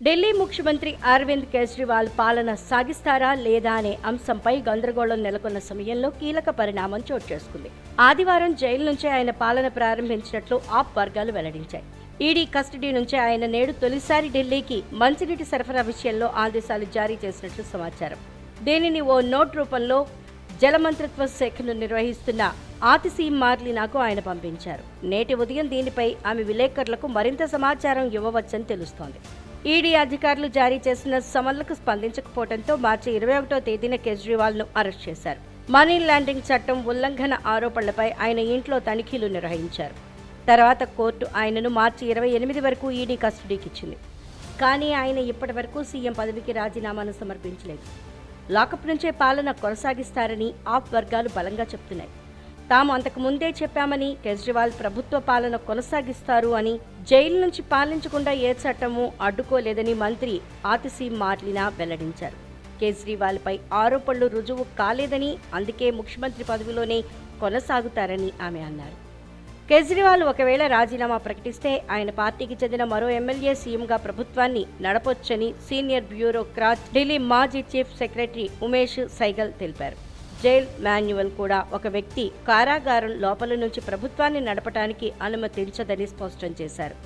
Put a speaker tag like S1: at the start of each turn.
S1: ఢిల్లీ ముఖ్యమంత్రి అరవింద్ కేజ్రీవాల్ పాలన సాగిస్తారా లేదా అనే అంశంపై గందరగోళం నెలకొన్న సమయంలో కీలక పరిణామం చోటు చేసుకుంది. ఆదివారం జైలు నుంచే ఆయన పాలన ప్రారంభించినట్లు ఆప్ వర్గాలు వెల్లడించాయి. ఈడీ కస్టడీ నుంచే ఆయన నేడు తొలిసారి ఢిల్లీకి మంచినీటి సరఫరా విషయంలో ఆదేశాలు జారీ చేసినట్లు సమాచారం. దీనిని ఓ నోట్ రూపంలో జలమంత్రిత్వ శాఖను నిర్వహిస్తున్న ఆతిసీ మార్లినాకు ఆయన పంపించారు. నేటి ఉదయం దీనిపై ఆమె విలేకరులకు మరింత సమాచారం ఇవ్వవచ్చని తెలుస్తోంది. ఈడీ అధికారులు జారీ చేసిన సమన్లకు స్పందించకపోవడంతో మార్చి ఇరవై ఒకటో తేదీన కేజ్రీవాల్ను అరెస్ట్ చేశారు. మనీ లాండరింగ్ చట్టం ఉల్లంఘన ఆరోపణలపై ఆయన ఇంట్లో తనిఖీలు నిర్వహించారు. తర్వాత కోర్టు ఆయనను మార్చి ఇరవై ఎనిమిది వరకు ఈడీ కస్టడీకి ఇచ్చింది. కానీ ఆయన ఇప్పటి వరకు సీఎం పదవికి రాజీనామాను సమర్పించలేదు. లాకప్ నుంచే పాలన కొనసాగిస్తారని ఆప్ వర్గాలు బలంగా చెప్తున్నాయి. తాము అంతకు ముందే చెప్పామని కేజ్రీవాల్ ప్రభుత్వ పాలన కొనసాగిస్తారు అని జైలు నుంచి పాలించకుండా ఏ చట్టము అడ్డుకోలేదని మంత్రి ఆతిసీ మార్లినా వెల్లడించారు. కేజ్రీవాల్పై ఆరోపణలు రుజువు కాలేదని అందుకే ముఖ్యమంత్రి పదవిలోనే కొనసాగుతారని ఆమె అన్నారు. కేజ్రీవాల్ ఒకవేళ రాజీనామా ప్రకటిస్తే ఆయన పార్టీకి చెందిన మరో ఎమ్మెల్యే సీఎంగా ప్రభుత్వాన్ని నడపొచ్చని సీనియర్ బ్యూరోక్రాట్ ఢిల్లీ మాజీ చీఫ్ సెక్రటరీ ఉమేష్ సైగల్ తెలిపారు. జైల్ మాన్యువల్ కూడా ఒక వ్యక్తి కారాగారం లోపల నుంచి ప్రభుత్వాన్ని నడపడానికి అనుమతించదని స్పష్టం చేశారు.